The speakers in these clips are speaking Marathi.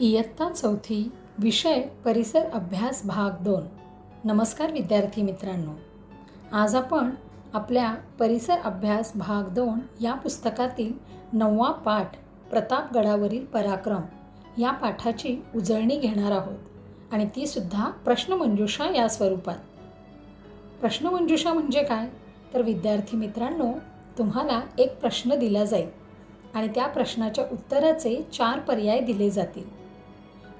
इयत्ता चौथी विषय परिसर अभ्यास भाग दोन. नमस्कार विद्यार्थी मित्रांनो. आज आपण आपल्या परिसर अभ्यास भाग दोन या पुस्तकातील नववा पाठ प्रतापगडावरील पराक्रम या पाठाची उजळणी घेणार आहोत. आणि ती सुद्धा प्रश्नमंजुषा या स्वरूपात. प्रश्नमंजुषा म्हणजे काय? तर विद्यार्थी मित्रांनो तुम्हाला एक प्रश्न दिला जाईल. आणि त्या प्रश्नाच्या उत्तराचे चार पर्याय दिले जातील.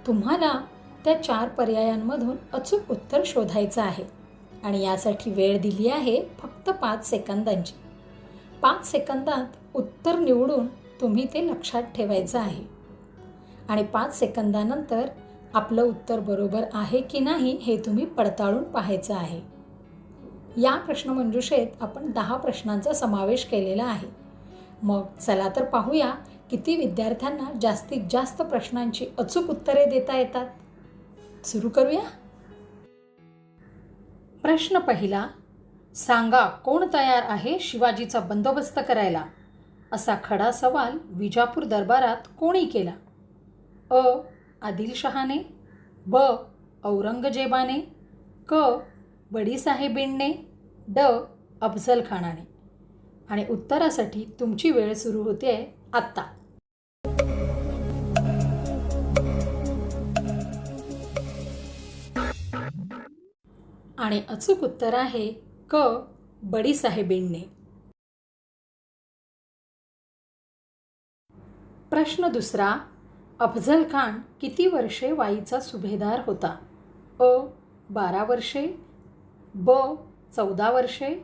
तुम्हाला त्या चार पर्यायांमधून अचूक उत्तर शोधायचं आहे. आणि यासाठी वेळ दिली आहे फक्त पाच सेकंदांची. पाच सेकंदात उत्तर निवडून तुम्ही ते लक्षात ठेवायचं आहे. आणि पाच सेकंदानंतर आपलं उत्तर बरोबर आहे की नाही हे तुम्ही पडताळून पाहायचं आहे. या प्रश्नमंजुषेत आपण दहा प्रश्नांचा समावेश केलेला आहे. मग चला तर पाहूया किती विद्यार्थ्यांना जास्तीत जास्त प्रश्नांची अचूक उत्तरे देता येतात? सुरू करूया? प्रश्न पहिला सांगा कोण तयार आहे शिवाजीचा बंदोबस्त करायला? असा खडा सवाल विजापूर दरबारात कोणी केला? अ. आदिलशहाने ब. औरंगजेबाने क. बडीसाहेबींने ड. अफजलखानाने आणि उत्तरासाठी तुमची वेळ सुरू होते आत्ता. आणि अचूक उत्तर आहे क. बडीसाहेबींनी. प्रश्न दुसरा अफझल खान किती वर्षे वाईचा सुभेदार होता? अ बारा वर्षे ब चौदा वर्षे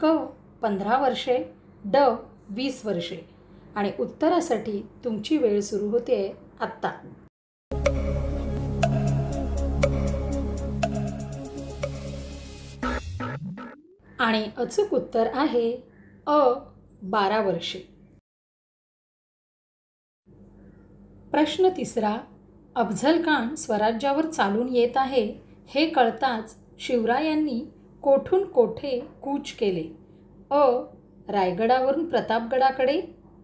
क पंधरा वर्षे ड वीस वर्षे. आणि उत्तरासाठी तुमची वेळ सुरू होते आत्ता. आणि अचूक उत्तर आहे अ बारा वर्षे. प्रश्न तिसरा अफझल खान स्वराज्यावर चालून येत आहे हे कळताच शिवरायांनी कोठून कोठे कूच केले? अ रायगडावरून प्रतापगडाकडे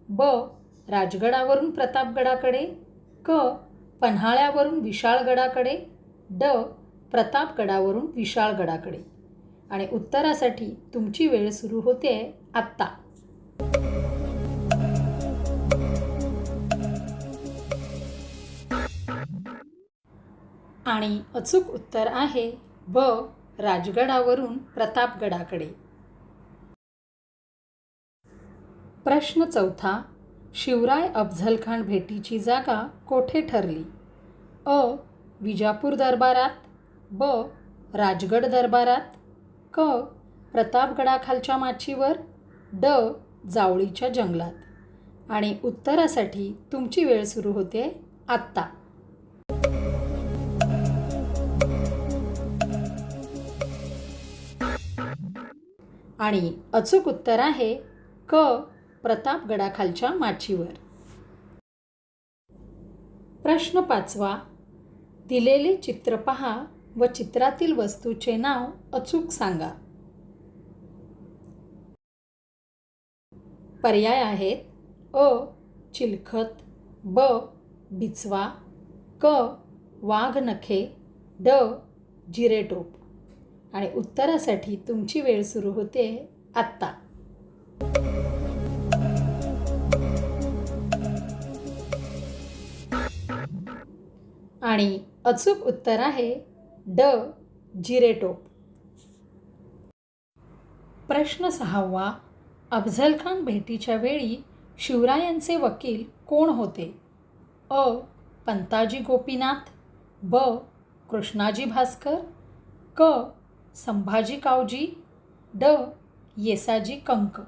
ब राजगडावरून प्रतापगडाकडे क पन्हाळ्यावरून विशाळगडाकडे ड प्रतापगडावरून विशाळगडाकडे. आणि उत्तरासाठी तुमची वेळ सुरू होते आत्ता. आणि अचूक उत्तर आहे ब. राजगडावरून प्रतापगडाकडे. प्रश्न चौथा. शिवराय अफझलखान भेटीची जागा कोठे ठरली? अ. विजापूर दरबारात ब. राजगड दरबारात क प्रतापगडाखालच्या माचीवर ड जावळीच्या जंगलात. आणि उत्तरासाठी तुमची वेळ सुरू होते आत्ता. आणि अचूक उत्तर आहे क प्रतापगडाखालच्या माचीवर. प्रश्न पाचवा. दिलेले चित्र पहा. व चित्रातील वस्तूचे नाव अचूक सांगा. पर्याय आहेत अ चिलखत ब बिचवा क वाघनखे ड जिरेटोप. आणि उत्तरासाठी तुमची वेळ सुरू होते आत्ता. आणि अचूक उत्तर आहे ड जिरेटोप प्रश्न सहावा. अफझलखान भेटीच्या वेळी शिवरायांचे वकील कोण होते? अ. पंताजी गोपीनाथ. ब. कृष्णाजी भास्कर. क. संभाजी कावजी. ड. येसाजी कंक.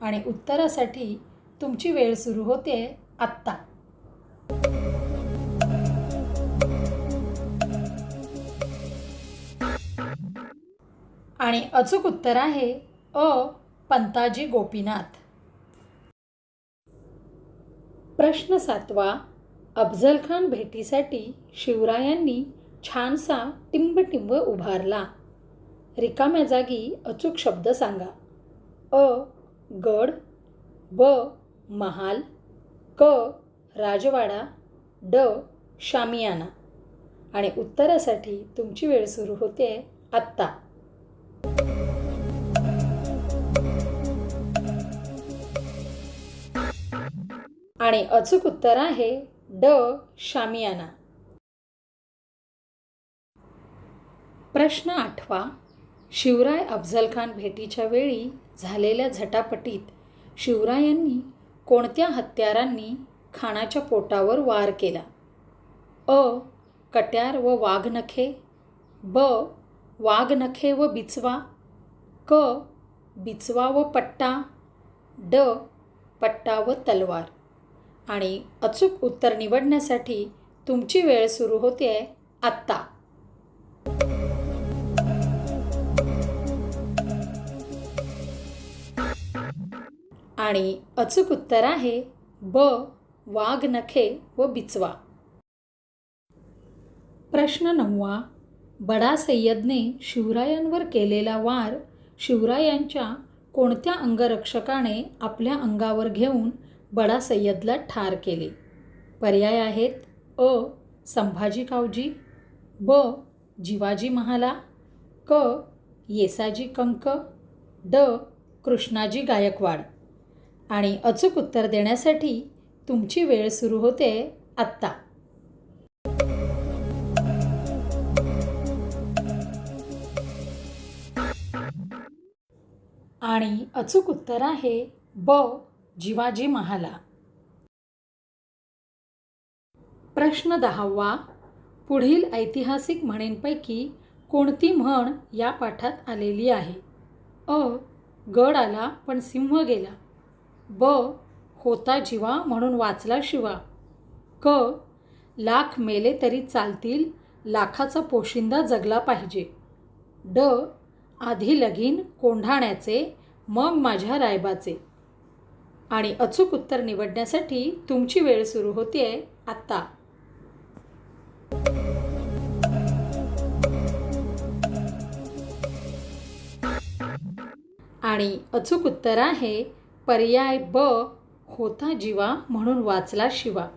आणि उत्तरासाठी तुमची वेळ सुरू होते आत्ता. आणि अचूक उत्तर आहे अ. पंताजी गोपीनाथ. प्रश्न सातवा. अफजलखान भेटीसाठी शिवरायांनी छानसा टिंबटिंब उभारला. रिकाम्या जागी अचूक शब्द सांगा. अ. गड ब. महाल क. राजवाडा ड. शामियाना. आणि उत्तरासाठी तुमची वेळ सुरू होते आत्ता. आणि अचूक उत्तर आहे ड शामियाना. प्रश्न आठवा. शिवराय अफझल खान भेटीच्या वेळी झालेल्या झटापटीत शिवरायांनी कोणत्या हत्यारांनी खानाच्या पोटावर वार केला? अ. कट्यार व वाघनखे. ब. वाघनखे व बिचवा. क. बिचवा व पट्टा. ड. पट्टा व तलवार. आणि अचूक उत्तर निवडण्यासाठी तुमची वेळ सुरू होते आत्ता. आणि अचूक उत्तर आहे ब वाघ नखे व बिचवा. प्रश्न नववा बडा सय्यदने शिवरायांवर केलेला वार शिवरायांच्या कोणत्या अंगरक्षकाने आपल्या अंगावर घेऊन बडा सय्यदला ठार केले. पर्याय आहेत अ. संभाजी कावजी ब. जिवाजी महाला क. येसाजी कंक ड. कृष्णाजी गायकवाड. आणि अचूक उत्तर देण्यासाठी तुमची वेळ सुरू होते आत्ता. आणि अचूक उत्तर आहे ब. जिवाजी महाला. प्रश्न दहावा. पुढील ऐतिहासिक म्हणींपैकी कोणती म्हण या पाठात आलेली आहे? अ. गड आला पण सिंह गेला. ब. होता जिवा म्हणून वाचला शिवा. क. लाख मेले तरी चालतील लाखाचा पोशिंदा जगला पाहिजे. ड. आधी लगीन कोंढाण्याचे मग माझ्या रायबाचे. आणि अचूक उत्तर निवडण्यासाठी तुमची वेळ सुरू होते आत्ता. आणि अचूक उत्तर आहे पर्याय ब होता जीवा म्हणून वाचला शिवा.